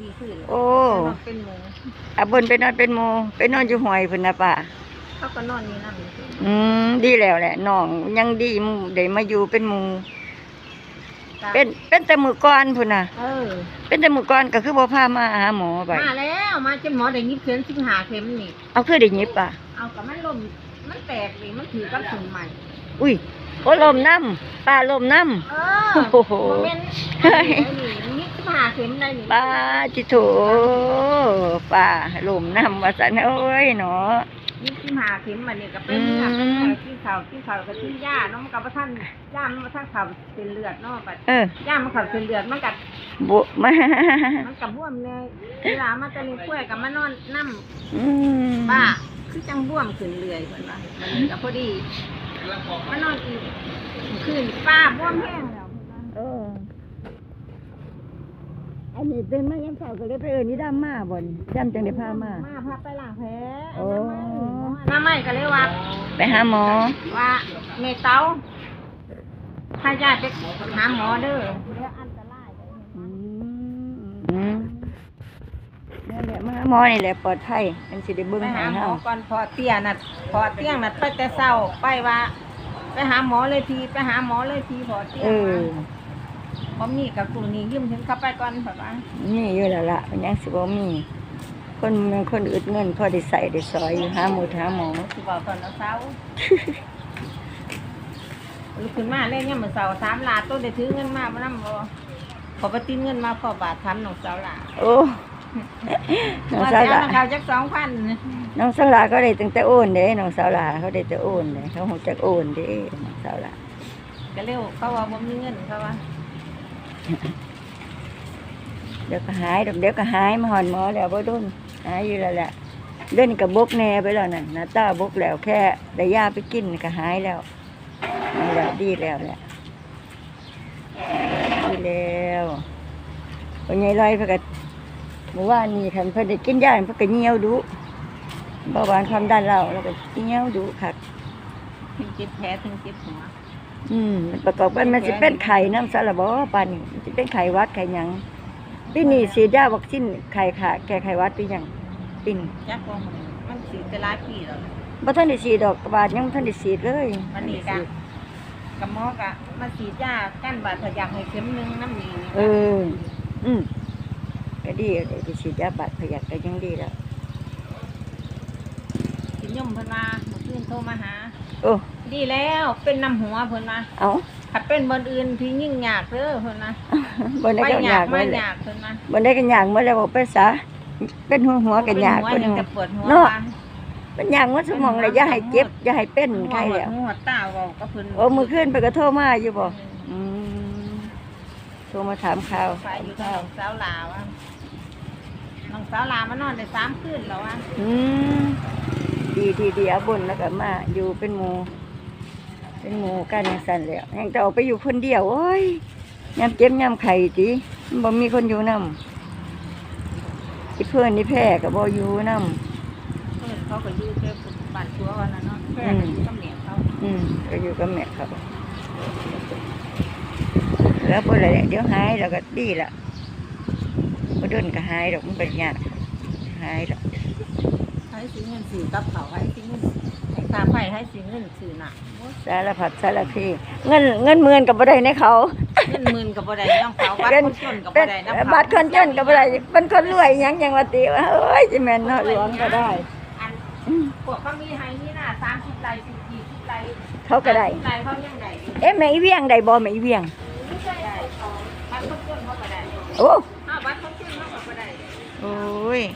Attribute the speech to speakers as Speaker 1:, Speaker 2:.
Speaker 1: สี่คืน
Speaker 2: โอ้
Speaker 1: นอนเป็นหมู
Speaker 2: อาเบิ่นไปนอนเป็นหมู่ไปนอนอยู่ห้วยพุ่นน่ะป้า
Speaker 1: เขาก็นอนนี่นั่นสิ
Speaker 2: อืมดีแล้วแหละน้องยังดีหมู่ได้มาอยู่เป็นหมู่เป็นเป็นแต่มื้อก่อนพุ่นน่ะ
Speaker 1: เออ
Speaker 2: เป็นแต่มื้อก่อนก็คือบ่พามาหาหมอไป
Speaker 1: มาแล้วมาจนหมอได้ยิบเข็มสิบหาเข็มนี่
Speaker 2: เอาคือได้หยิบอะ
Speaker 1: เอากับมันลมมันแตกนี่มันถือกับถุงใหม่
Speaker 2: อุ้ยโอ้ลมน้ำป้าลมน้ำ
Speaker 1: เออ
Speaker 2: โอ้โห
Speaker 1: โมเมนต์อันนี้นี่ยิ บสิบหาเข็มได้นี่
Speaker 2: ป้าจิโถป้าลมน้ำว่าสันเอ้ยเนาะ
Speaker 1: ยิบสิบหาเข็มมันนี่ก็เป็น
Speaker 2: อืม
Speaker 1: หักที่เข่าที่เข่ากับที่ย่าเนาะมันกับท่านย่ามันมาท่านเข่าเป็นเลือดเนาะปัด
Speaker 2: เออย่า
Speaker 1: มันเข่าเป็นเลือดมันกัด
Speaker 2: บุมา
Speaker 1: มันกับบวมเลยเวลามาตะลิงกล้วยกับมานอนน้ำ
Speaker 2: อืม
Speaker 1: ป้าคือจังบ่วมขึ้นเรื่อยเพิ่นว่ามันก็พอดีมานอนอีกคืนป้าบ่วมแห้งแล้ว
Speaker 2: เออ อันนี้เป็นมายามเช้าก็เลยไปเอิ้นนี่ดำมาบ่นดำจังได้พามา
Speaker 1: มาพาไปล้างแผล
Speaker 2: โอ้
Speaker 1: น้าไม่ก็เลยว่า
Speaker 2: ไปหาหมอ
Speaker 1: ว่าแม่เต้าถ้าญาติไปหาหมอเด้อเดี๋ยวอันตรายเลย
Speaker 2: อืมอืมนั่นแหละมาหาหมอนี่แหละปลอดภัยมันสิได้เบิ่ง
Speaker 1: ไป
Speaker 2: ให้
Speaker 1: หาหม
Speaker 2: เฮา
Speaker 1: อก่อนพอเตี้ยน่ะพอเตี้ยงน่ะไปแต่เช้าไปว่า ไปหาหมอเลยทีไปหาหมอเลยทีพอเตี้ย
Speaker 2: เองอ
Speaker 1: บ่มีกับกูนี่ยืมถึงเข้าไปก่อนแบบว่า
Speaker 2: นี่อยู่แล้วล่ะมันยังสิบ่มี คนมันคนอึดเงินพอได้ใส่ได้ซอยอยู่หาหมูหาหมอ
Speaker 1: สิบอกตอนเช้าลุกขึ้นมาเล่นเนี่ยามมือเสาร์สามลาต้นได้ถือเงินมาบ่นำบ่ขอปฏินเงินมาพอบาททำน้องสาวลา
Speaker 2: โอ้น้อง
Speaker 1: ว่า
Speaker 2: สาว
Speaker 1: จะ
Speaker 2: หลา
Speaker 1: เอาเขาจักสองพัน
Speaker 2: น้องสาวหลาก็ได้ตั้งแต่โอนเด้น้องสาวหลาเขาได้แต่โอนเด้เขาหูจักโอนเด้น้องสาวหลา
Speaker 1: ก็เร็วเขาว่าบ่มีเงินเขาว่า
Speaker 2: เดี๋ยวก็หายเดี๋ยวก็หายมาหอนหมอแล้วบ่โดนหายอยู่แล้วแหละเดินกับบกแน่ไปแล้วนั่นหน้าตาบกแล้วแค่ได้ยาไปกินก็หายแล้วนี่แหละดีแล้วแหละดีแล้ววันนี้ลอยเพิ่นก็เมื่อวานนี้คันเพิ่นได้กินยาเพิ่นก็เหี่ยวดุเบาหวานความดันเราแล้วก็เหี่ยวดุคัก
Speaker 1: ถึงเจ็บแผลถึงเจ็บหัว
Speaker 2: อืมมันประกอบกันมันสิเป็นไข่น้ำสารบอปานนี่มันสิเป็นไข่หวัดไข่หยังปีนี้ฉีดยาวัคซีนไข่ค่ะ แก้ไขหวัดปีหยังปีนี้
Speaker 1: จักว่ามันมันสิจะหลายปีแล้ว
Speaker 2: บ่ทันได้ฉีดดอกกระบาดยังบ่ทันได้ฉีดเลย
Speaker 1: วันนี้กะกับหมอกะมาฉีดยากั้นบาดทะยักให้เข็มหนึงน้ำนี่
Speaker 2: เออ อืมก็ดีเดี๋ยวไปฉีดยาบาดพยักก็ยังดีแล้ว
Speaker 1: สิยมเพิ่นว่าเมื่อคืนโทรมาหา
Speaker 2: โอ้
Speaker 1: ดีแล้วเป็นน้ำหัวเพิ่นว่า
Speaker 2: เอา
Speaker 1: ถ้าเป็นบนอื่นที่ยิ่งยากเด้อเพิ่นนะ
Speaker 2: บ่ได้ก็ยาก
Speaker 1: ไม่
Speaker 2: เมื่อแหละ
Speaker 1: ยากเพิ่นนะ
Speaker 2: บ่ได้ก็ยากเมื่อแล้วบอกไปซะเป็นหัวหัวก็ยาก
Speaker 1: หัว
Speaker 2: เพิ่น
Speaker 1: ยังจะปวดหัว
Speaker 2: เนาะ
Speaker 1: ว่
Speaker 2: เป็นยากว่าสมองเลยอย่าให้เจ็บอย่าให้เป็น
Speaker 1: หัว
Speaker 2: ใครแล้ว
Speaker 1: หัวตาเว้าก็เพิ่น
Speaker 2: โอ้มื้อคืนไปก็โทรมาอยู่บ่อืมโทรมาถามข่าว
Speaker 1: ไปอยู่กับน้องสาวลาว่าน้องสาวลามานอนได้สามคืนแล้วว่า
Speaker 2: อืมดีดีดีเอาบุญแล้วก็มาอยู่เป็นหมู่ เป็นหมู่กันจังซั่นแหล้วแห่งจะออกไปอยู่คนเดียวโอ้ยยามเจ็บยามไข้ติมันบ่มีคนอยู่นำอีเพื่อนนี่แพ้ก็บ่อยู่นำ
Speaker 1: เพิ่นเขาก็อยู่แค่บ้านชัววันนั้นเนาะแค่ก็อยู่กับแม่เขา
Speaker 2: อืมก็อยู่กับแม่ครับแล้วบ่ได้เดี๋ยวหายแล้วก็ดีละบ่โดนก็หายดอกมันเป็นยากหายดอก
Speaker 1: ให้สิเงินซื้อกับเขาวให้สิเงิน ให้ค่าไฟให้สิเงินซื้อน่ะ
Speaker 2: สารพัดสารพีเงินเงินหมื่นก็บ่ได้ในเขา
Speaker 1: เงินหมื่นก็บ่ได้น้องเขาบัตร
Speaker 2: เป็น
Speaker 1: คนจนก็
Speaker 2: เป็
Speaker 1: บ่
Speaker 2: น
Speaker 1: ได้น้องเขา
Speaker 2: บัตรคนจนก็บ่ได้เป็นคนรวยหยังยังว่าติว่าเอ้ยสิแม่นเนาะหลวงก็ได้
Speaker 1: อันพวกเขามีให้นี่น่ะ30ไร่10 20ไร่
Speaker 2: เขาก็ได้
Speaker 1: 50ไร่เขายังได้อยู่
Speaker 2: เอ๊ะแม่อีเวียงได้บ่แม่อีเวียง
Speaker 1: ได้บัตรคนจนเขาก็ได้
Speaker 2: โอ้
Speaker 1: อ้าวบัตรคนจนเขาก็บ่ได้
Speaker 2: โอ้